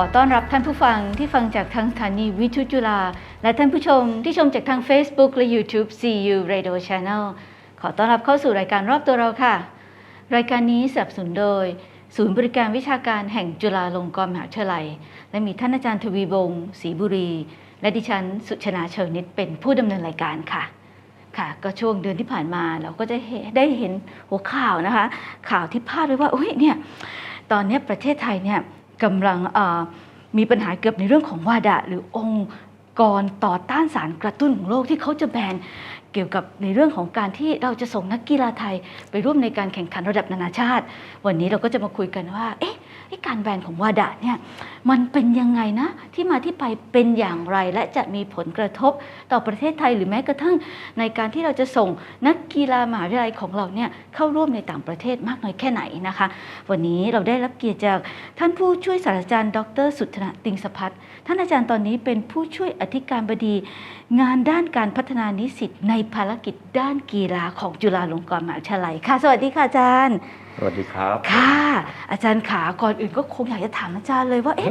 ขอต้อนรับท่านผู้ฟังที่ฟังจากทางสถานีวิทยุจุฬาและท่านผู้ชมที่ชมจากทาง Facebook และ YouTube CU Radio Channel ขอต้อนรับเข้าสู่รายการรอบตัวเราค่ะ รายการนี้สนับสนุนโดย ศูนย์บริการวิชาการแห่งจุฬาลงกรณ์มหาวิทยาลัย และมีท่านอาจารย์ทวีวงศ์ศรีบุรี และดิฉันสุชนาเชิญนิตเป็นผู้ดำเนินรายการค่ะค่ะก็ช่วงเดือนที่ผ่านมาเราก็จะได้เห็นหัวข่าวนะคะ ข่าวที่พาดไว้ว่าโอ้ยเนี่ยตอนนี้ประเทศไทยเนี่ย กำลังมีปัญหาเกี่ยวกับในเรื่องของวาดะ หรือองค์กรต่อต้านสารกระตุ้นของโลกที่เขาจะแบนเกี่ยวกับในเรื่องของการที่เราจะส่งนักกีฬาไทย ไปร่วมในการแข่งขันระดับนานาชาติ วันนี้เราก็จะมาคุยกันว่า เอ๊ะ ไอ้การแบนของวาดะเนี่ยมันเป็นยังไงนะ ที่มาที่ไปเป็นอย่างไร และจะมีผลกระทบต่อประเทศไทยหรือแม้กระทั่งในการที่เราจะส่งนักกีฬามหาวิทยาลัยของเราเนี่ยเข้าร่วมในต่างประเทศมากน้อยแค่ไหนนะคะ วันนี้เราได้รับเกียรติจากท่านผู้ช่วยศาสตราจารย์ ดร สุทธนะติงสพัฒน์ท่านอาจารย์ตอนนี้เป็นผู้ช่วยอธิการบดี งานด้านการพัฒนานิสิตในภารกิจด้านกีฬาของจุฬาลงกรณ์มหาวิทยาลัยค่ะ สวัสดีค่ะอาจารย์ สวัสดีครับ ค่ะ อาจารย์ขาก่อนอื่นก็คงอยากจะถามอาจารย์เลยว่า เอ๊ะ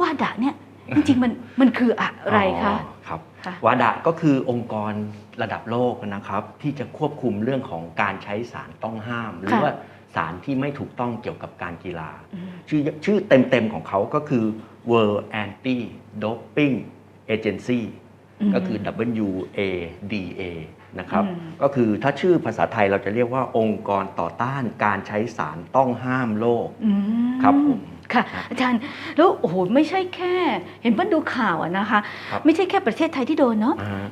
วาดะเนี่ยจริงๆมันมันคืออะไรคะอ๋อครับค่ะวาดะก็คือองค์กรระดับโลกนะครับ ที่จะควบคุมเรื่องของการใช้สารต้องห้าม หรือว่าสารที่ไม่ถูกต้องเกี่ยวกับการกีฬาอืมชื่อชื่อเต็มๆของเขาก็คือ World Anti Doping Agency มก็คือ WADA นะครับอืมก็คือถ้าชื่อภาษาไทยเราจะเรียกว่าองค์กรต่อต้านการใช้สารต้องห้ามโลกอืมครับผมค่ะอาจารย์แล้วโอ้โหไม่ใช่แค่ เห็นเพิ่นดูข่าวอะนะคะครับไม่ใช่แค่ประเทศไทยที่โดนเนาะอ่า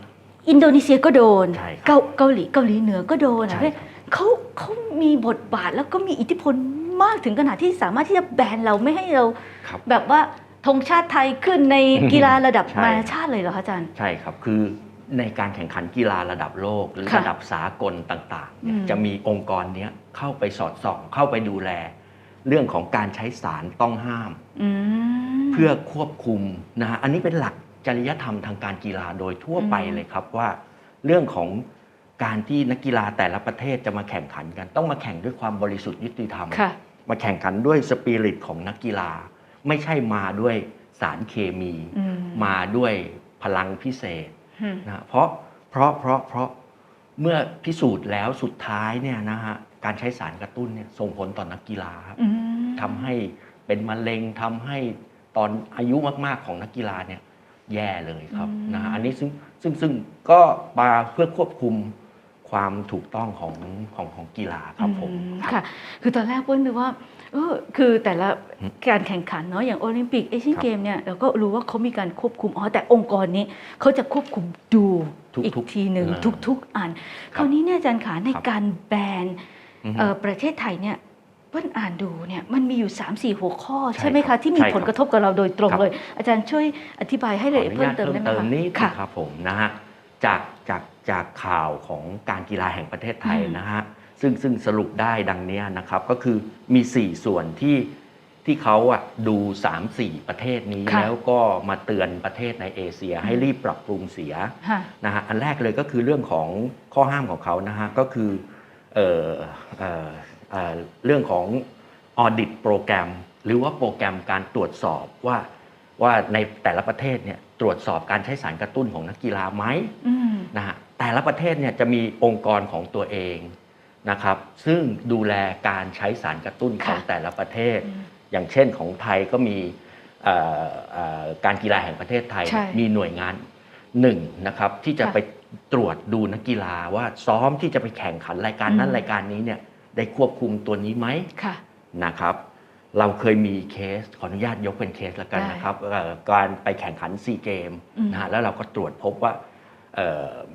อินโดนีเซียก็โดนใช่ครับเกาเกาหลีเกาหลีเหนือก็โดนใช่อะครับเขาเขามีบทบาทแล้วก็มีอิทธิพลมากถึงขนาดที่สามารถที่จะแบนเราไม่ให้เราครับแบบว่าธงชาติไทยขึ้นในกีฬาระดับใช่นานาชาติเลยเหรอคะอาจารย์ ใช่ครับคือ ในการแข่งขันกีฬาระดับโลก หรือค่ะระดับสากลต่างๆเนี่ยอืมจะมีองค์กรเนี้ยเข้าไปสอดส่อง เข้าไปดูแล เรื่องของการใช้สารต้องห้ามอืมเพื่อควบคุมนะฮะอันนี้เป็นหลักจริยธรรมทางการกีฬาโดยทั่วไปอืมเลยครับว่า เรื่องของการที่นักกีฬาแต่ละประเทศจะมาแข่งขันกัน ต้องมาแข่งด้วยความบริสุทธิ์ยุติธรรมค่ะมาแข่งขันด้วยสปิริตของนักกีฬา ไม่ใช่มาด้วยสารเคมีอืมมาด้วยพลังพิเศษอืม นะเพราะเพราะเพราะเพราะเมื่อพิสูจน์แล้วสุดท้ายเนี่ยนะฮะการใช้สารกระตุ้นเนี่ยส่งผลต่อนักกีฬาครับอืมทำให้เป็นมะเร็งทำให้ตอนอายุมากๆของนักกีฬาเนี่ยแย่เลยครับนะฮะอันนี้ซึ่งซึ่งซึ่งก็มาเพื่อควบคุม ความถูกต้องของของของกีฬาครับผมอืมครับค่ะ คือตอนแรกเปิ้ลนึกว่าเออคือแต่ละอืมการแข่งขันเนาะอย่างโอลิมปิกเอเชียนครับเกมเนี่ยเราก็รู้ว่าเขามีการควบคุมอ๋อแต่องค์กรนี้เขาจะควบคุมดูทุกๆอีกทีหนึ่งอ่าทุก ๆอันคครับราวนี้เนี่ยอาจารย์ขาในครับการแบนอือฮึเอ่อประเทศไทยเนี่ยเปิ้ลอ่านดูเนี่ยมันมีอยู่ 3 4 หัวข้อ ใช่ใช่ไหมครัคะบที่มีใช่ครับผลกระทบกับเราโดยตรงครับเลย อาจารย์ช่วยอธิบายให้ละเอียดขออนุเพิ่มญาตเติมเพิ่มได้ไหมเติมคะนิดค่ะนะครับผมนะฮะจากจาก จากข่าวของการกีฬาแห่งประเทศไทยอืมนะฮะซึ่งซึ่งสรุปได้ดังเนี้ยนะครับ ก็คือมี 4 ส่วนที่ที่เขาอะดู 3-4 ประเทศนี้ค่ะแล้วก็มาเตือนประเทศในเอเชียให้รีบปรับปรุงเสียค่ะนะฮะอันแรกเลยก็คือเรื่องของข้อห้ามของเขานะฮะก็คือเอ่อเอ่อเอ่อเรื่องของ audit โปรแกรม หรือว่าโปรแกรมการตรวจสอบว่าว่าในแต่ละประเทศเนี่ยตรวจสอบการใช้สารกระตุ้นของนักกีฬาไหมอืม นะฮะแต่ละประเทศเนี่ยจะมีองค์กรของตัวเองนะครับ ซึ่งดูแลการใช้สารกระตุ้นของค่ะแต่ละประเทศอืมอย่างเช่นของไทยก็มีเอ่อเอ่อการกีฬาแห่งประเทศไทยใช่มีหน่วยงานหนึ่งนะครับที่จะค่ะไปตรวจดูนักกีฬาว่าซ้อมที่จะไปแข่งขันรายการนั้นอืมรายการนี้เนี่ยได้ควบคุมตัวนี้ไหมค่ะนะครับ เราเคยมีเคสขออนุญาตยกเป็นเคสแล้วกันได้นะครับเอ่อการไปแข่งขันซีเกมอืมนะฮะแล้วเราก็ตรวจพบว่าเอ่อ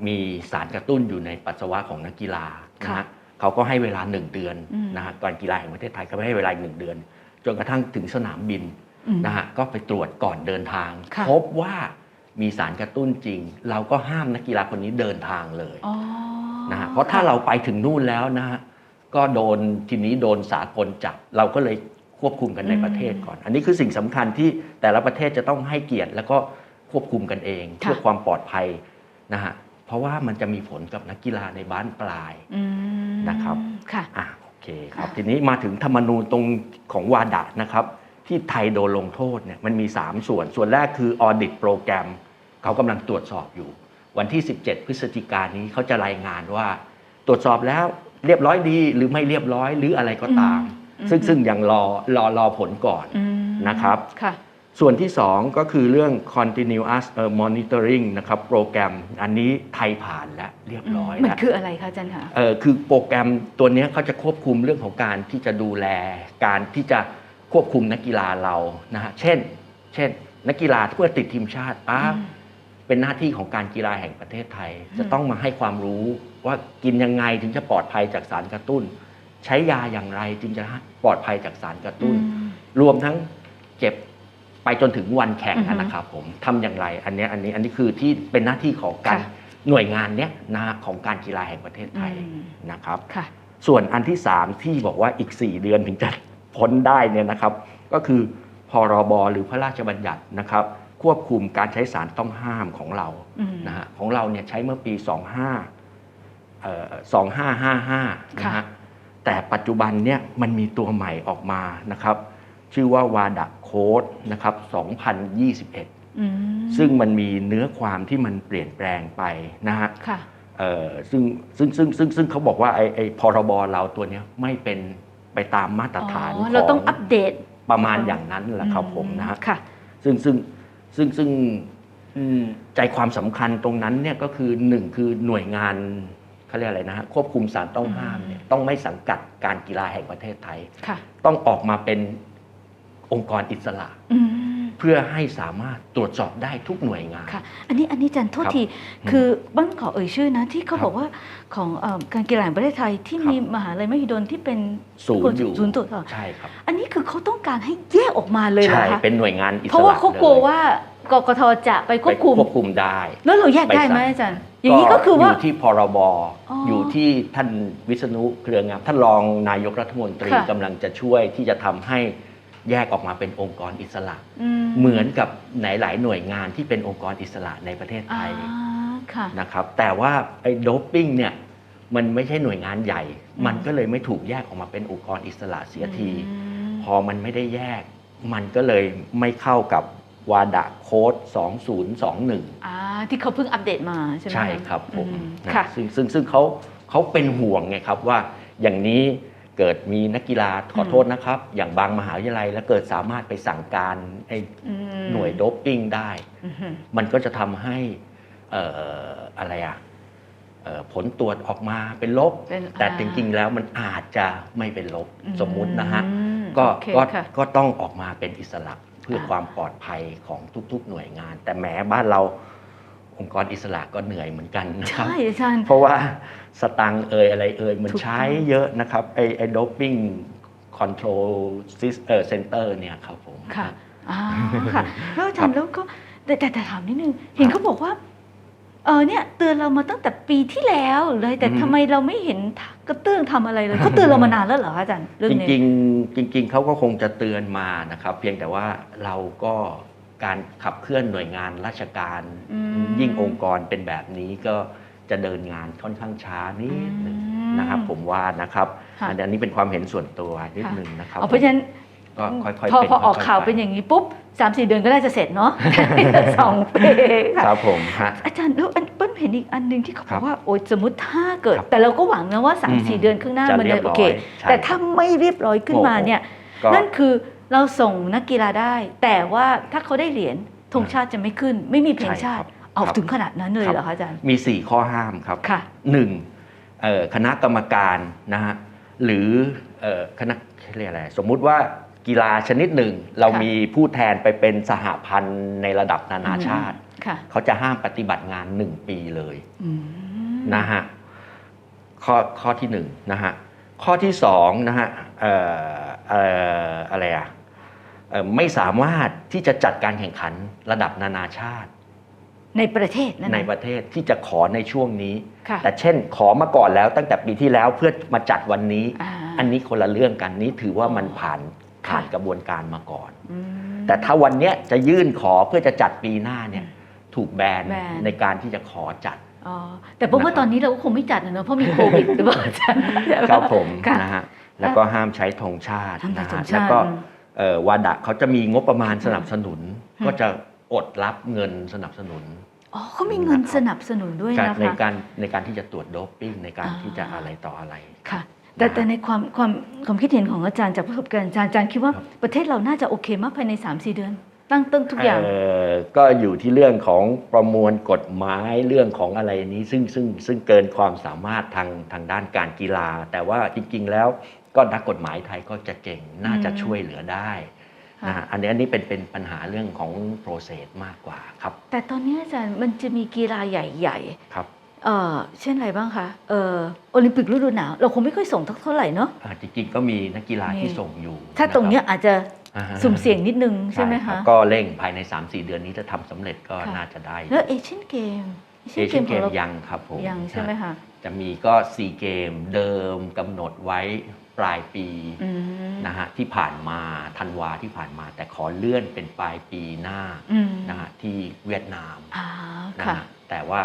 มีสารกระตุ้นอยู่ในปัสสาวะของนักกีฬานะค่ะฮะเขาก็ให้เวลาหนึ่งเดือนอืมนะฮะการกีฬาแห่งประเทศไทยก็ให้เวลาอีกหนึ่งเดือน จนกระทั่งถึงสนามบินอืมนะฮะก็ไปตรวจก่อนเดินทางค่ะพบว่ามีสารกระตุ้นจริง เราก็ห้ามนักกีฬาคนนี้เดินทางเลยอ๋อนะฮะเพราะถ้าเราไปถึงนู่นแล้วนะฮะก็โดนทีนี้โดนสากลจับเราก็เลยควบคุมกันในประเทศก่อน อันนี้คือสิ่งสำคัญที่แต่ละประเทศจะต้องให้เกียรติแล้วก็ควบคุมกันเองค่ะเพื่อความปลอดภัย นะฮะเพราะว่ามันจะมีผลกับนักกีฬาในบ้านปลายอืมนะครับค่ะอะโอเคครับค่ะทีนี้มาถึงธรรมนูญตรงของวาดะนะครับ ที่ไทยโดนลงโทษเนี่ยมันมี 3 ส่วนส่วนแรกคือออดิตโปรแกรมเขากำลังตรวจสอบอยู่ วันที่ 17 พฤศจิกายนนี้เขาจะรายงานว่า ตรวจสอบแล้วเรียบร้อยดีหรือไม่เรียบร้อยหรืออะไรก็ตามอืมซึ่งซึ่งยังรอรอรอผลก่อนอืมนะครับค่ะ ส่วนที่ 2 ก็คือเรื่อง continuous เอ่อ monitoring นะครับโปรแกรมอันนี้ไทยผ่านแล้วเรียบร้อยมันแล้วคืออะไรคะอาจารย์คะเออคือโปรแกรมตัวเนี้ยเขาจะควบคุมเรื่องของการที่จะดูแล การที่จะควบคุมนักกีฬาเรานะฮะเช่น เช่น นักกีฬาเพื่อติดทีมชาติปั๊บอืมเป็นหน้าที่ของการกีฬาแห่งประเทศไทยอืมจะต้องมาให้ความรู้ว่ากินยังไงถึงจะปลอดภัยจากสารกระตุ้น ใช้ยาอย่างไรจึงจะปลอดภัยจากสารกระตุ้นอืมรวมทั้งเจ็บ ไปจนถึงวันแข่งอือฮึนะครับผมทำอย่างไรอันเนี้ยอันนี้อันนี้คือที่เป็นหน้าที่ของการค่ะหน่วยงานเนี้ยนะของการกีฬาแห่งประเทศไทยอืม นะครับ ค่ะ ส่วนอันที่ 3 ที่บอกว่าอีก 4 เดือนถึงจะพ้นได้เนี่ยนะครับ ก็คือพรบหรือพระราชบัญญัตินะครับ ควบคุมการใช้สารต้องห้ามของเราอืม นะฮะของเราเนี่ยใช้เมื่อปี 25เอ่อ2555นะค่ะ ฮะแต่ปัจจุบันเนี่ยมันมีตัวใหม่ออกมานะครับ ชื่อว่าวาด a โค้ดนะครับ2021อืมซึ่งมันมีเนื้อความที่มันเปลี่ยนแปลงไปนะฮะค่ะเอ่อซึ่งซึ่งซึ่งซึ่งซึ่งเขาบอกว่าไอ้ไอ้พรบเราตัวเนี้ยไม่เป็นไปตามมาตรฐานอ๋อขเราอต้องงอัปเดตประมาณอย่างนั้นแหละครับผมนะฮะค่ะซึ่งซึ่งซึ่งซึ่งอืมใจความสำคัญตรงนั้นเนี่ยก็คือหนึ่งคือหน่วยงานเขาเรียกอะไรนะฮะควบคุมสารต้องห้ามเนี่ยต้องไม่สังกัดการกีฬาแห่งประเทศไทยค่ะต้องออกมาเป็น องค์กรอิสระ อืม เพื่อให้สามารถตรวจสอบได้ทุกหน่วยงาน ค่ะ อันนี้อันนี้อาจันโทษครับที คือบ้านขอเอ่ยชื่อนะที่เขาครับบอกว่าของเอ่อการกีฬาแห่งประเทศไทยที่ครับ มีมหาลัยมหิดลที่เป็นศูนย์อยู่ศูนย์ตรวจสอบใช่ครับ อันนี้คือเขาต้องการให้แยกออกมาเลยเหรอใช่ คะ เป็นหน่วยงานอิสระเพราะว่าเขากลัวลยว่ากกทจะไปควบคุม ไปควบคุมได้ แล้วเราแยกได้ไหมอาจารย์ อย่างนี้ก็คือว่า ยู่ที่พรบอ๋อออยู่ที่ท่านวิษณุเครืองามท่านรองนายกรัฐมนตรีค่ะ กำลังจะช่วยที่จะทำให้ แยกออกมาเป็นองค์กรอิสระอืมเหมือนกับไหนหลายหน่วยงานที่เป็นองค์กรอิสระในประเทศไทอ่ายค่ะนะครับแต่ว่าไอ้โดปปิ้งเนี่ยมันไม่ใช่หน่วยงานใหญ่ มันก็เลยไม่ถูกแยกออกมาเป็นองค์กรอิสระเสียทีอืมพอมันไม่ได้แยก มันก็เลยไม่เข้ากับวาดะโค้ด 2021อ่าที่เขาเพิ่งอัปเดตมาใช่ไหมะใช่ครับผมอืนะค่ะซึ่งซึ่งซึ่งเขาเขาเป็นห่วงไงครับว่าอย่างนี้ เกิดมีนักกีฬาขอโทษนะครับ อย่างบางมหาวิทยาลัย แล้วเกิดสามารถไปสั่งการไอ้อืมหน่วยโดปปิ้งได้อือหือมันก็จะทำให้เอ่ออะไรอะเอ่อผลตรวจออกมาเป็นลบเป็นแต่อ่าจริงๆแล้วมันอาจจะไม่เป็นลบสมมุตินะฮะอืมก็โอเคก็ค่ะก็ต้องออกมาเป็นอิสระเพื่ออ่าความปลอดภัยของทุกๆหน่วยงาน แต่แหมบ้านเราองค์กรอิสระก็เหนื่อยเหมือนกันนะครับใช่อาจารย์เพราะว่า สตังค์เอ่ยอะไรเอ่ยมันถูกต้องใช้เยอะนะครับไอไอโดปิ้งคอนโทรลซิสเออเซ็นเตอร์เนี่ยครับผมค่ะอ่าค่ะแล้วอาจารย์แล้วก็แต่แต่แต่ถามนิดนึง เห็นเขาบอกว่าเออเนี่ยเตือนเรามาตั้งแต่ปีที่แล้วเลย แต่อืมทำไมเราไม่เห็นกระเตื้องทำอะไรเลยเขาเตือนเรามานานแล้วเหรออาจารย์เรื่องจนี้ริงๆจริงๆเขาก็คงจะเตือนมานะครับ เพียงแต่ว่าเราก็การขับเคลื่อนหน่วยงานราชการอืมยิ่งองค์กรเป็นแบบนี้ก็ จะเดินงานค่อนข้างช้านิดหนึ่งอืมนะครับ ผมว่านะครับค่ะ อันนี้เป็นความเห็นส่วนตัวนิดหนึ่งนะครับเอาเพราะฉะนั้นก็ค่อยๆพอเป็นพอออกค่ยๆข่าวไเป็นอย่างนี้ปุ๊บสามสี่เดือนก็น่าจะเสร็จเนาะ สองปีคค่ะรับผมฮะ อาจารย์แล้วอันเปิ้ลเห็นอีกอันหนึ่งที่เขาบครัอบกว่าโอ้ยสมมติถ้าเกิด ครับแต่เราก็หวังนะว่าสามอืมสี่เดือนข้างหน้าจะมันเรีจะยบโอร้อยเคใช่ แต่ถ้าไม่เรียบร้อยขึ้นมาเนี่ย ก็ นั่นคือเราส่งนักกีฬาได้ แต่ว่าถ้าเขาได้เหรียญธงชาติจะไม่ขึ้น ไม่มีเพลงชาติใช่ครับ เอาครับถึงขนาดนั้นเลยครับเหรอคะอาจารย์ มี 4 ข้อห้ามครับค่ะหนึ่งเอ่อคณะกรรมการนะฮะหรือเอ่อคณะเรียกอะไรสมมุติว่ากีฬาชนิดหนึ่ง เราค่ะมีผู้แทนไปเป็นสหพันธ์ในระดับนานาชาติค่ะเขาจะห้ามปฏิบัติงาน1ปีเลยอืมนะฮะข้อข้อที่หนึ่งนะฮะข้อที่สองนะฮะเอ่อเอ่ออะไรอะเอ่อไม่สามารถที่จะจัดการแข่งขันระดับนานาชาติ ในประเทศนั่นในนะประเทศที่จะขอในช่วงนี้ค่ะแต่เช่นขอมาก่อนแล้วตั้งแต่ปีที่แล้วเพื่อมาจัดวันนี้อ่าอันนี้คนละเรื่องกันนี้ถือว่ามันผ่านค่ะผ่านกระบวนการมาก่อนอืมแต่ถ้าวันเนี้ยจะยื่นขอเพื่อจะจัดปีหน้าเนี่ยถูกแบนแบนในการที่จะขอจัดอ๋อแต่ผมว่านะครับตอนนี้เราก็คงไม่จัดนะเนอะเพราะมีโควิดหรือเปล่าอาจารย์ครับผมค่ะนะฮะแล้วก็ห้ามใช้ธงชาติห้ามใช้นะธฮะงชาติแล้วก็เอ่อวาดะเขาจะมีงบประมาณสนับสนุนอืมก็จะ อดรับเงินสนับสนุนอ๋อเขามีเงินสนับสนุนด้วยการนะในคะการในการที่จะตรวจโดปปิ้งในการอ่าที่จะอะไรต่ออะไรค่ะแต่แต่ในความความความคิดเห็นของอาจารย์จากประสบการณ์อาจารย์อาจารย์คิดว่าครับประเทศเราน่าจะโอเคมากภายใน3-4เดือน ตั้งต้นทุกอย่างเก็อยู่ที่เรื่องของประมวลกฎหมายเรื่องของอะไรนี้ซึ่งซึ่งซึ่งเกินความสามารถทางทางด้านการกีฬา แต่ว่าจริง ๆ แล้วก็นักกฎหมายไทยก็จะเก่งน่าจะอืมช่วยเหลือได้ค่ะ นะฮะอันนี้อันนี้เป็นเป็นปัญหาเรื่องของโปรเซสมากกว่าครับ แต่ตอนนี้อาจารย์มันจะมีกีฬาใหญ่ครับๆเอ่อเช่นอะไรบ้างคะเอ่อโอลิมปิกฤดูหนาว เราคงไม่ค่อยส่งเท่าไหร่เนาะอ่าจริงๆก็มีนักกีฬามีที่ส่งอยู่ ถ้าตรงเนี้ยะคบอาจจะอ่าฮะสุ่มเสี่ยงนิดนึงใช่ไหมรัคะบก็เร่งภายใน 3-4 เดือนนี้ถ้าทำสำเร็จก็ค่ะน่าจะได้ แล้วเอเชียนเกมเอเชียนเกของมเรายังครับผมยังใช่ไหมคะจะมีก็ซีเกมเดิมกำหนดไว้ ปลายปีอืมนะฮะที่ผ่านมาธันวาที่ผ่านมา แต่ขอเลื่อนเป็นปลายปีหน้าอืมนะฮะที่เวียดนามอ่านะค่ะฮะแต่ว่า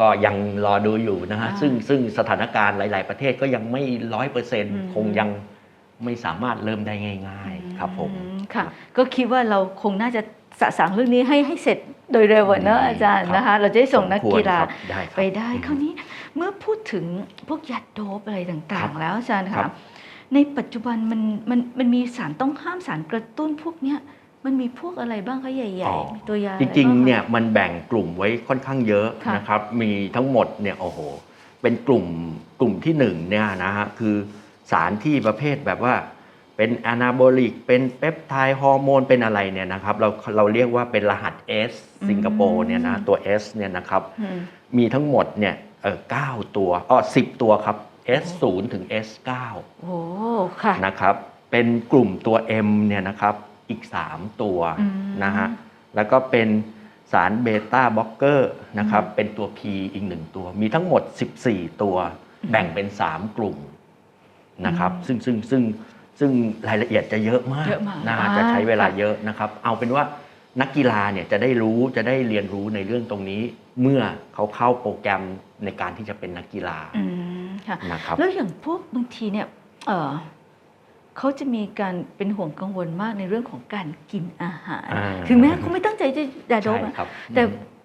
ก็ยังรอดูอยู่นะฮะอ่าซึ่งซึ่งสถานการณ์หลาย ๆ ประเทศก็ยังไม่ร้อยเปอร์เซ็นต์อืมคงยังไม่สามารถเริ่มได้ง่าย ๆ ครับผมอืค่ะก็คิดว่าเราคงน่าจะสะสางเรื่องนี้ให้ให้เสร็จโดยเร็วอะเนอะดีอาจารย์ครับนะคะ เราจะได้ส่งนักกีฬาสมควรครับได้ครับไปได้อืมคราวนี้เมื่อพูดถึงพวกยัดโดบอะไรต่าครังบๆแล้วอาจารย์ครัค่ะบ ในปัจจุบันมันมันมันมีสารต้องห้ามสารกระตุ้นพวกเนี้ยมันมีพวกอะไรบ้างคะใหญ่ ๆ มีตัวยาอะจไบ้าริงคะๆเนี่ยมันแบ่งกลุ่มไว้ค่อนข้างเยอะค่ะนะครับ มีทั้งหมดเนี่ยโอ้โหเป็นกลุ่มกลุ่มที่หนึ่งเนี่ยนะฮะคือสารที่ประเภทแบบว่าเป็นอนาโบลิก เป็นเปปไทด์ฮอร์โมน เป็นอะไรเนี่ยนะครับ เราเราเรียกว่าเป็นรหัส S สิงคโปร์เนี่ยนะตัว S เนี่ยนะครับอืมมีทั้งหมดเนี่ยเออเก้าตัวอ๋อสิบตัวครับ S 0 ถึง S 9 โอ้ค่ะนะครับเป็นกลุ่มตัว M เนี่ยนะครับอีก 3 ตัวอืมนะฮะแล้วก็เป็นสารเบต้าบล็อกเกอร์นะครับอืมเป็นตัว P อีกหนึ่งตัว มีทั้งหมด 14 ตัว แบ่งเป็น 3 กลุ่มนะครับซึ่งซึ่งซึ่งซึ่งรายละเอียดจะเยอะมากเยอะมากนะฮะอ่าจะใช้เวลาค่ะเยอะนะครับ เอาเป็นว่านักกีฬาเนี่ยจะได้รู้จะได้เรียนรู้ในเรื่องตรงนี้ เมื่อเขาเข้าโปรแกรมในการที่จะเป็นนักกีฬาอืม ค่ะนะครับแล้วอย่างพวกบางทีเนี่ยเออเขาจะมีการเป็นห่วงกังวลมากในเรื่องของการกินอาหาร อ่า ถึงแม้เขาไม่ตั้งใจจะดาโดใช่บอะครับแต่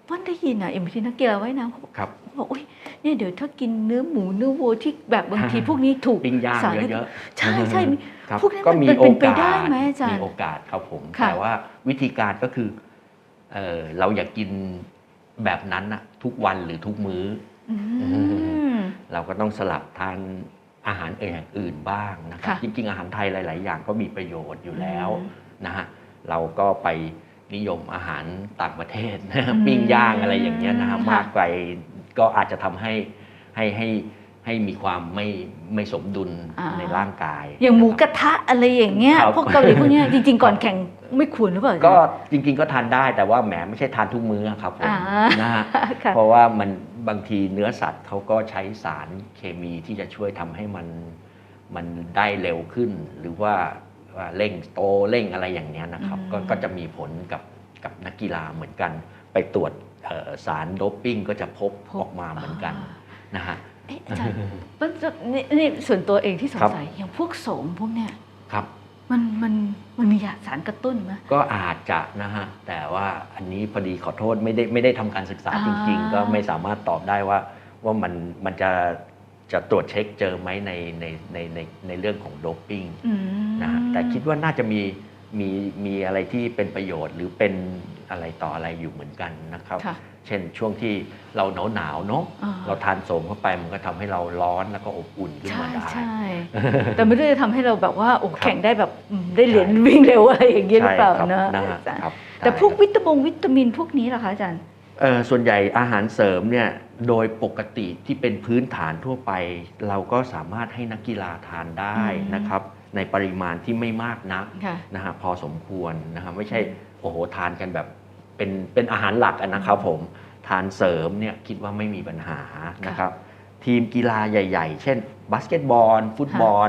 วันได้ยินอะเอ็มทีนักกีฬาว่ายน้ำเขาบอกครับ บอกอุ้ยเนี่ยเดี๋ยวถ้ากินเนื้อหมูเนื้อวัวที่แบบบางทีพวกนี้ถูกปิ้งย่างสารเยอะๆใช่ใช่ครับพวกนั้นก็มันมีเป็นโอไปกาได้สไหมอาจารย์มีโอกาสครับผม ค่ะ แต่ว่าวิธีการก็คือเออเราอยากกินแบบนั้นอะทุกวันหรือทุกมื้ออืม เราก็ต้องสลับทานอาหารอย่างอื่นบ้างนะครับค่ะจริงๆอาหารไทยหลาย ๆ อย่างก็มีประโยชน์อยู่แล้วอืมนะฮะเราก็ไปนิยมอาหารต่างประเทศอืมปิ้งย่างอะไรอย่างเงี้ยนะฮะค่ะมากไปก็อาจจะทำให้ให้ให้ให้มีความไม่ไม่สมดุลอ่าในร่างกาย อย่างหมูนะกครับระทะอะไรอย่างเงี้ยครับพวกเกาหลีพวกเนี้ยจริง ๆ ก่อนแข่งไม่ควรหรือเปล่าก็จริง ๆ ก็ทานได้แต่ว่าแหมไม่ใช่ทานทุกมื้อครับผมอ่านะฮะค่ะเพราะว่ามัน บางทีเนื้อสัตว์เขาก็ใช้สารเคมีที่จะช่วยทำให้มันมันได้เร็วขึ้น หรือว่าว่าเร่งโตเร่งอะไรอย่างเนี้ยนะครับอืมก็ก็จะมีผลกับกับนักกีฬาเหมือนกัน ไปตรวจเอ่อสารโดปปิ้งก็จะพบออกมาเหมือนกันนะฮะ เอ๊ะอาจารย์ มันจะนี่นี่ส่วนตัวเองที่สงครับสัยอย่างพวกโสมพวกเนี้ย ครับ มันมันมันมียาสารกระตุ้นไหม ก็อาจจะนะฮะ แต่ว่าอันนี้พอดีขอโทษไม่ได้ไม่ได้ทำการศึกษาอ่า จริง ๆ ก็ไม่สามารถตอบได้ว่าว่ามันมันจะจะตรวจเช็คเจอไหมในในในในในเรื่องของโดปปิ้งอืมนะฮะแต่คิดว่าน่าจะมีมีมีอะไรที่เป็นประโยชน์หรือเป็นอะไรต่ออะไรอยู่เหมือนกันนะครับ ค่ะ เช่นช่วงที่เราหนาวหนาวๆเนาะอ่าเราทานโสมเข้าไปมันก็ทำให้เราร้อนแล้วก็อบอุ่นขึ้นใช่มาได้ใช่แต่ไม่ได้จะทำให้เราแบบว่าโอ้ครับแข่งได้แบบอืมได้เหรียญวิ่งเร็วอะไรอย่างเงี้ยหรือเปล่าครับเนอะนะฮะอาจารย์ครับแต่ใช่พวกครับวิตามินวิตามินพวกนี้ล่ะคะอาจารย์เอ่อส่วนใหญ่อาหารเสริมเนี่ยโดยปกติที่เป็นพื้นฐานทั่วไป เราก็สามารถให้นักกีฬาทานได้อืมนะครับในปริมาณที่ไม่มากนักค่ะนะฮะพอสมควรนะฮะไม่ใช่โอ้โหทานกันแบบ เป็นเป็นอาหารหลักอะนะครับผมทานเสริมเนี่ยคิดว่าไม่มีปัญหานะครับ ทีมกีฬาใหญ่ ๆ เช่นบาสเกตบอล ฟุตบอล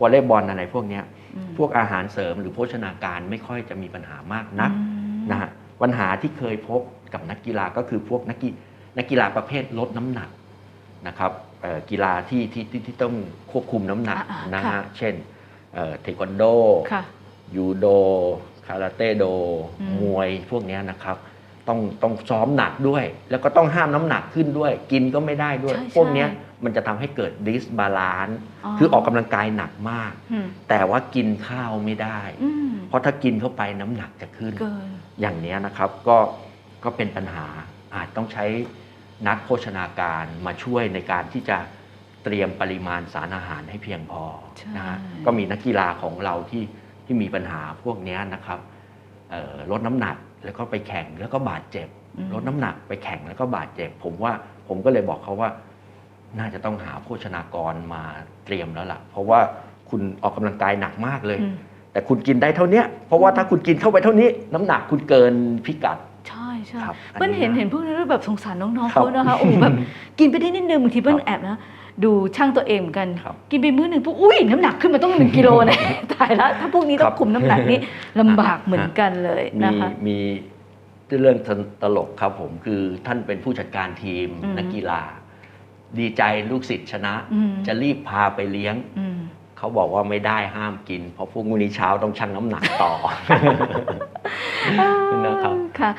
วอลเลย์บอลอะไรพวกเนี้ยอืมพวกอาหารเสริมหรือโภชนาการไม่ค่อยจะมีปัญหามากนักอืมนะฮะปัญหาที่เคยพบกับนักกีฬาก็คือพวกนักกีนักกีฬาประเภทลดน้ำหนักนะครับเอ่อกีฬาที่ที่ที่ที่ต้องควบคุมน้ำหนักอ่าๆนะค่ะฮะเช่นเอ่อเทควันโดค่ะบยูโด คาราเต้โดอืมมวยพวกเนี้ยนะครับ ต้องต้องซ้อมหนักด้วย แล้วก็ต้องห้ามน้ำหนักขึ้นด้วย กินก็ไม่ได้ด้วยใช่พวกเนี้ยใช่มันจะทำให้เกิดดิสบาลานซ์อ๋อคือออกกำลังกายหนักมากอืมแต่ว่ากินข้าวไม่ได้อืมเพราะถ้ากินเข้าไปน้ำหนักจะขึ้นเกินอย่างเนี้ยนะครับก็ก็เป็นปัญหาอาจต้องใช้นักโภชนาการมาช่วยในการที่จะเตรียมปริมาณสารอาหารให้เพียงพอใช่นะฮะก็มีนักกีฬาของเราที่ ที่มีปัญหาพวกเนี้ยนะครับเอ่อลดน้ำหนักแล้วก็ไปแข่งแล้วก็บาดเจ็บอืมลดน้ำหนักไปแข่งแล้วก็บาดเจ็บ ผมว่าผมก็เลยบอกเขาว่า น่าจะต้องหาโภชนากรมาเตรียมแล้วล่ะ เพราะว่าคุณออกกำลังกายหนักมากเลยอืมแต่คุณกินได้เท่าเนี้ยเพราะว่าถ้าคุณกินเข้าไปเท่านี้ น้ำหนักคุณเกินพิกัดใช่ใช่ครับอันนี้เปิ้ลเห็นนะเห็นพวกนี้แล้วแบบสงสารน้องๆครับเขานะคะโอ้โหแบบกินไปได้นิดนึงบางทีเปิ้ลครับแอบนะ ดูช่างตัวเองเหมือนกัน ครับกินไปมื้อหนึ่งปุ๊บอุ้ยน้ำหนักขึ้นมาต้องหนึ่งกิโลนะ ตายแล้ว ถ้าพวกนี้ต้อครังบ คุมน้ำหนักนี่ลำบากเหมือนกันเลยมีนะคะ มีเรื่องตลกครับผมคือท่านเป็นผู้จัดการทีมอืมนักกีฬา ดีใจลูกศิษย์ชนะ อืม จะรีบพาไปเลี้ยง อืม เขาบอกว่าไม่ได้ห้ามกิน เพราะพรุ่งนี้เช้าต้องชั่งน้ำหนักต่อ นะครับค่ะ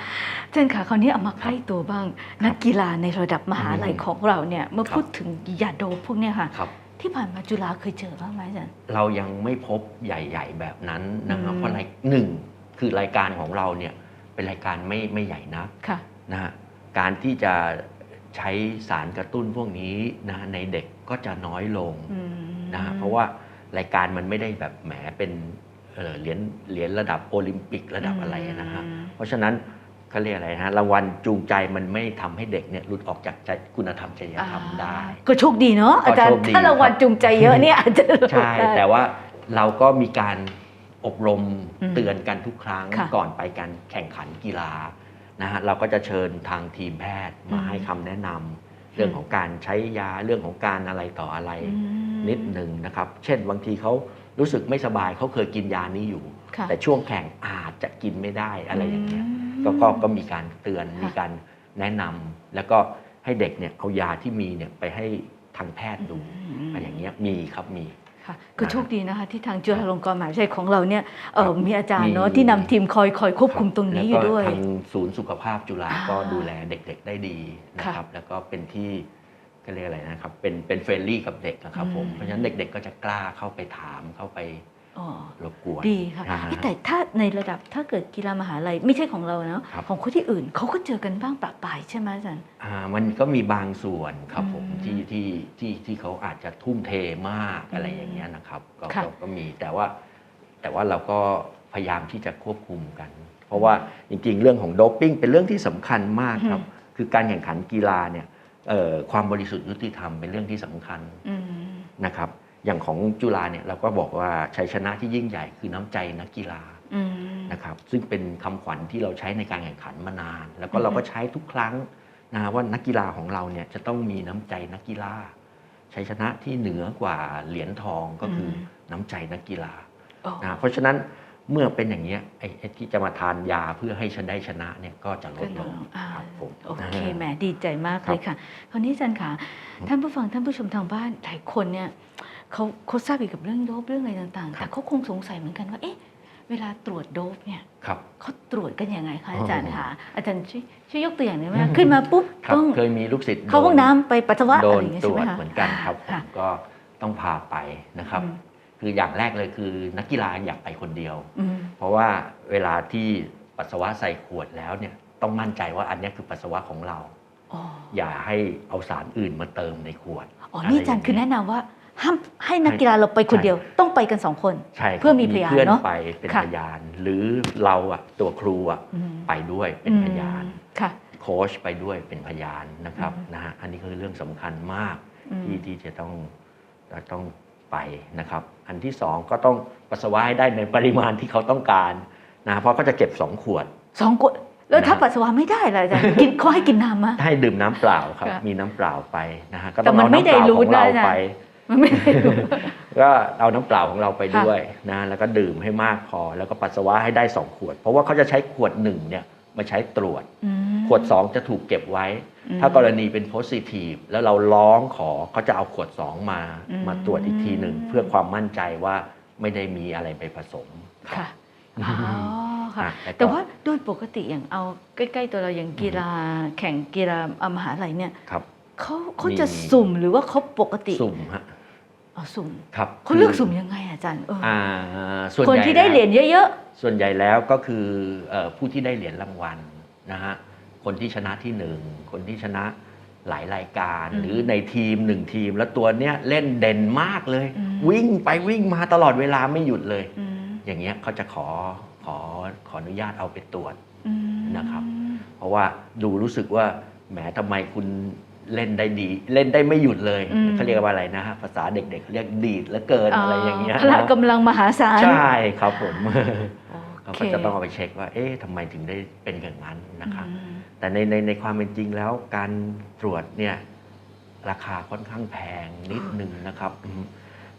อาจารย์ค่ะคราวนี้เอามาใกล้ตัวบ้าง นักกีฬาในระดับมหาลัยอืมของเราเนี่ยเมื่อครับพูดถึงยาโดปพวกเนี้ยค่ะครับที่ผ่านมาจุฬาเคยเจอบ้างไหมอาจารย์เรายังไม่พบใหญ่ ๆ แบบนั้นนะครับอืมเพราะรายหนึ่งคือรายการของเราเนี่ยเป็นรายการไม่ไม่ใหญ่นักค่ะนะฮะการที่จะใช้สารกระตุ้นพวกนี้นะในเด็กก็จะน้อยลงอืมนะฮะเพราะว่ารายการมันไม่ได้แบบแหมเป็น เอ่อเหรียญเหรียญระดับโอลิมปิกระดับอะไรนะฮะอืมเพราะฉะนั้นเขาเรียกอะไรนะฮะรางวัลจูงใจมันไม่ทำให้เด็กเนี่ยหลุดออกจากใจคุณธรรมจริยธรรมได้ ก็โชคดีเนาะอาจารก็ย์โชคดีถ้ารางวัลครับจูงใจเยอะเนี่ยอาจจะหลุดใช่ได้แต่ว่าเราก็มีการอบรมอืมเตือนกันทุกครั้งค่ะก่อนไปการแข่งขันกีฬานะฮะเราก็จะเชิญทางทีมแพทย์มาอืมให้คำแนะนำเรื่องของการใช้ยาเรื่องของการอะไรต่ออะไรอืมนิดหนึ่งนะครับ เช่นบางทีเขา รู้สึกไม่สบายเขาเคยกินยานี้อยู่ ค่ะแต่ช่วงแข่งอาจจะกินไม่ได้อะไรอย่างเงี้ยมก็ก็ก็มีการเตือนค่ะมีการแนะนำแล้วก็ให้เด็กเนี่ยเอายาที่มีเนี่ยไปให้ทางแพทย์ดูอืม อะไรอย่างเงี้ยมีครับมี ค่ะก็โชคดีนะคะ ที่ทางจุฬาลงกรณ์มหาวิทยาลัยของเราเนี่ยเออครับมีอาจารย์เนาะมี ที่นำทีมคอยคอยควบคุมตรงนี้อยู่ด้วย แล้วก็ทางศูนย์สุขภาพจุฬาอ่าก็ดูแลเด็กๆได้ดีนะครับ แล้วก็เป็นที่ ก็เรียกอะไรนะครับ เป็นเป็นเฟรนลี่กับเด็กนะครับผมอืมเพราะฉะนั้นเด็กๆก็จะกล้าเข้าไปถามเข้าไปอ๋อรบกวนดีค่ะอ่าเอ๊ะแต่ถ้าในระดับถ้าเกิดกีฬามหาลัยไม่ใช่ของเราเนาะครับ ของคนที่อื่นเขาก็เจอกันบ้างปะปายใช่ไหมอาจารย์ อ่ามันก็มีบางส่วนครับผมอืมที่ที่ที่ที่เขาอาจจะทุ่มเทมากอืมอะไรอย่างเงี้ยนะครับก็ค่ะ ก็ก็มีแต่ว่า แต่ว่าเราก็พยายามที่จะควบคุมกัน เพราะว่าจริงๆ เรื่องของโดปปิ้งเป็นเรื่องที่สำคัญมากครับ คือการแข่งขันกีฬาเนี่ยเอ่อ ความบริสุทธิ์ยุติธรรมเป็นเรื่องที่สำคัญอืมนะครับ อย่างของจุฬาเนี่ยเราก็บอกว่าชัยชนะที่ยิ่งใหญ่คือน้ำใจนักกีฬาอืมนะครับซึ่งเป็นคำขวัญที่เราใช้ในการแข่งขันมานาน แล้วก็อือฮึเราก็ใช้ทุกครั้งนะว่านักกีฬาของเราเนี่ยจะต้องมีน้ำใจนักกีฬาชัยชนะที่เหนือกว่าเหรียญทองก็คืออน้ำใจนักกีฬาอ๋อนะเพราะฉะนั้น เมื่อเป็นอย่างเงี้ยไอ้ไอ้ที่จะมาทานยาเพื่อให้ฉันได้ชนะเนี่ยก็จะลดลงอ่าครับผมโอเคแหมดีใจมากครับเลยค่ะคราวนี้อาจารย์ค่ะท่านผู้ฟังท่านผู้ชมทางบ้านหลายคนเนี่ยเขาเขาทราบเกี่ยวกับเรื่องโดปเรื่องอะไรต่างๆ แต่เขาคงสงสัยเหมือนกันว่าเอ๊ะเวลาตรวจโดปเนี่ยครับเขาตรวจกันยังไงคะอาจารย์อ๋อคะอาจารย์ช่วยช่วยยกตัวอย่างได้ไหมคะขึ้นมาปุ๊บครับต้องเคยมีลูกศิษย์เข้าห้องโดน้ำไปปัสสาวะโดอะไรนอย่างเงี้ยตรใช่วไหมจคะเหมือนกันครับผมค่ะก็ต้องพาไปนะครับอืม คืออย่างแรกเลยคือนักกีฬาอยากไปคนเดียวอืมเพราะว่าเวลาที่ปัสสาวะใส่ขวดแล้วเนี่ยต้องมั่นใจว่าอันเนี้ยคือปัสสาวะของเราอ๋ออย่าให้เอาสารอื่นมาเติมในขวด อ๋อ นี่อาจารย์คือไรแนะย่งนำว่าห้ามให้นักกีฬาเราไปคนเดียวต้องไปกันสองคนใช่ครับเพื่อมีพยานเพื่อนเนอะไปเป็นค่ะพยาน หรือเราอะตัวครูอะอืมไปด้วยเป็นพยานอืมค่ะโค้ชไปด้วยเป็นพยานนะครับอืมนะฮะอันนี้คือเรื่องสำคัญมากอืมที่ที่จะต้องจะต้อง ไปนะครับ อันที่สองก็ต้องปัสสาวะให้ได้ในปริมาณที่เขาต้องการนะเพราะเขาจะเก็บสองขวดสองคนแล้วถ้านะฮะปัสสาวะไม่ได้ล่ะอาจารย์กินเขาให้กินน้ำมะให้ดื่มน้ำเปล่าครับค่ะมีน้ำเปล่าไปนะฮะก็แต่ต้องมันเอาไม่น้ำเปล่า dilute ของเรานะอาจารย์ไปมันไม่ได้รู้ก็เอาน้ำเปล่าของเราไปด้วยนะแล้วก็ดื่มให้มากพอ แล้วก็ปัสสาวะให้ได้สองขวด เพราะว่าเขาจะใช้ขวดหนึ่งเนี่ยมาใช้ตรวจอืมขวดสองจะถูกเก็บไว้อืม ถ้ากรณีเป็นโพสิทีฟแล้วเราร้องขอเขาจะเอาขวดสองมาอืมมาตรวจอีกทีหนึ่งเพื่อความมั่นใจว่าไม่ได้มีอะไรไปผสมครับค่ะอ๋อค่ะอะแต่ก็แต่ว่าโดยปกติอย่างเอาใกล้ๆตัวเราอย่างกีฬาแข่งกีฬาอะมหาลัยเนี่ยครับเขาเขามีจะสุ่มหรือว่าเขาปกติสุ่มฮะเอาสุ่มครับเขาเลือกคืสุ่มยังไงอาจารย์เออออ่าส่วนคนใหญ่ที่ได้เหรียญเยอะส่วนใหญ่แล้วก็คือเอ่อผู้ที่ได้เหรียญรางวัลนะฮะ คนที่ชนะที่หนึ่งคนที่ชนะหลายรายการอืมหรือในทีมหนึ่งทีม แล้วตัวเนี้ยเล่นเด่นมากเลยอืมวิ่งไปวิ่งมาตลอดเวลาไม่หยุดเลยๆอืมอย่างเงี้ยเขาจะขอขอขออนุญาตเอาไปตรวจอืมนะครับ เพราะว่าดูรู้สึกว่าแหมทำไมคุณเล่นได้ดี เล่นได้ไม่หยุดเลยอืมเขาเรียกว่าอะไรนะฮะภาษาเด็กๆเขาเรียกดีดเหลือเกินอะไรอย่างเงี้ยพละนะกำลังมหาศาลใช่ครับผมโอเขาเคก็จะต้องเอาไปเช็คว่า เอ๊ะทำไมถึงได้เป็นอย่างนั้นนะครับอืม แต่ในในในความเป็นจริงแล้วการตรวจเนี่ยราคาค่อนข้างแพงนิดนึงนะครับอืม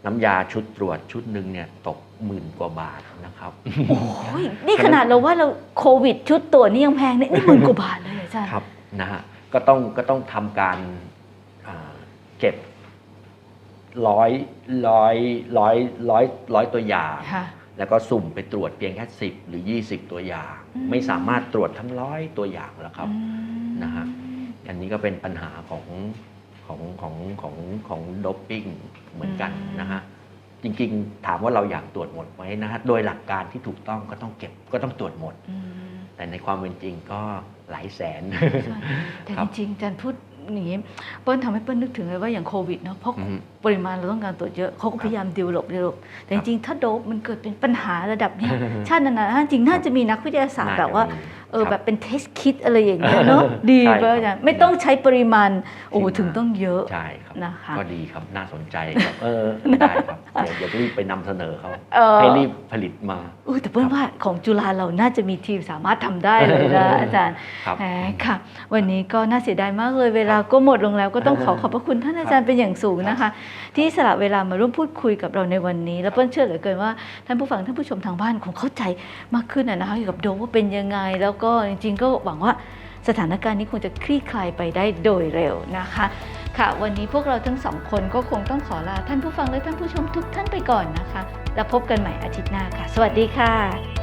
น้ำยาชุดตรวจชุดหนึ่งเนี่ยตกหมื่นกว่าบาทนะครับ โอ้ยนี่ขนาดเราว่าเราโควิดชุดตรวจนี่ยังแพงเนี่ยนี่หมื่นกว่าบาทเลยอาจารย์ ครับนะฮะก็ต้องก็ต้องทำการอ่าเก็บร้อยร้อยร้อยร้อยร้อยตัวอย่าง ค่ะ แล้วก็สุ่มไปตรวจเพียงแค่สิบหรือ 20 ตัวอย่างอืมไม่สามารถตรวจทั้งร้อยตัวอย่างแล้วครับอืมนะฮะอันนี้ก็เป็นปัญหาของของของของของโดปปิ้งเหมือนกันนะฮะจริงๆ ถามว่าเราอยากตรวจหมดไหมนะฮะโดยหลักการที่ถูกต้องก็ต้องเก็บก็ต้องตรวจหมดอืมแต่ในความเป็นจริงก็หลายแสนใช่แต่ครัจบริงๆอาจารย์พูด อย่างนี้เปิ้ลทำให้เปิ้ลนึกถึงเลยว่าอย่างโควิดเนาะเพราะอืม ปริมาณเราต้องการตรวจเยอะเขาก็ครับพยายามดิวหลบดิวหลบแต่คจรับริงๆถ้าโดปมันเกิดเป็นปัญหาระดับเนี้ยชาตินั้นนะจริงน่าจะมีนักวิทยาศาสตร์แบบว่า เออครับแบบเป็นเทสคิดอะไรอย่างเงี้ยเนาะดีใช่เบอร์ครัอาบจารย์ไม่ต้องใช้ปริมาณโอ้ที่ถึงต้องเยอะใช่ครับนะคะก็ดีครับน่าสนใจครับเออได้ครับเดี๋ยวเดี๋ยวรีบไปนำเสนอเขาเออให้รีบผลิตมาเออแต่เปิ้ลว่าของจุฬาเราน่าจะมีทีมสามารถทำได้เลยนะอาจารย์ครับแหมค่ะ วันนี้ก็น่าเสียดายมากเลยเวลาก็หมดลงแล้วก็ต้องขอขอบพระคุณท่านอาจารย์เป็นอย่างสูงนะคะ ที่สละเวลามาร่วมพูดคุยกับเราในวันนี้ แล้วเปิ้ลเชื่อเหลือเกินว่าท่านผู้ฟังท่านผู้ชมทางบ้านคงเข้าใจมากขึ้นนะนะคะเกี่ยวกับโดปว่าเป็นยังไงแล้วก็จริงๆ ก็หวังว่าสถานการณ์นี้คงจะคลี่คลายไปได้โดยเร็วนะคะ ค่ะ วันนี้พวกเราทั้งสองคนก็คงต้องขอลาท่านผู้ฟังและท่านผู้ชมทุกท่านไปก่อนนะคะ แล้วพบกันใหม่อาทิตย์หน้าค่ะ สวัสดีค่ะ